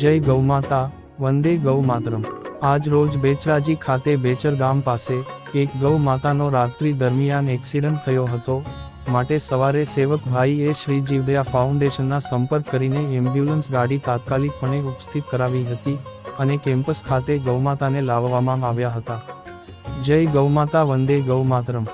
જય ગૌમાતા, વંદે ગૌ માતરમ આજ રોજ બેચરાજી ખાતે બેચર ગામ પાસે એક ગૌ માતાનો રાત્રિ દરમિયાન એક્સિડન્ટ થયો હતો. માટે સવારે સેવક ભાઈએ શ્રી જીવદયા ફાઉન્ડેશનના સંપર્ક કરીને એમ્બ્યુલન્સ ગાડી તાત્કાલિકપણે ઉપસ્થિત કરાવી હતી અને કેમ્પસ ખાતે ગૌમાતાને લાવવામાં આવ્યા હતા. જય ગૌમાતા, વંદે ગૌ માતરમ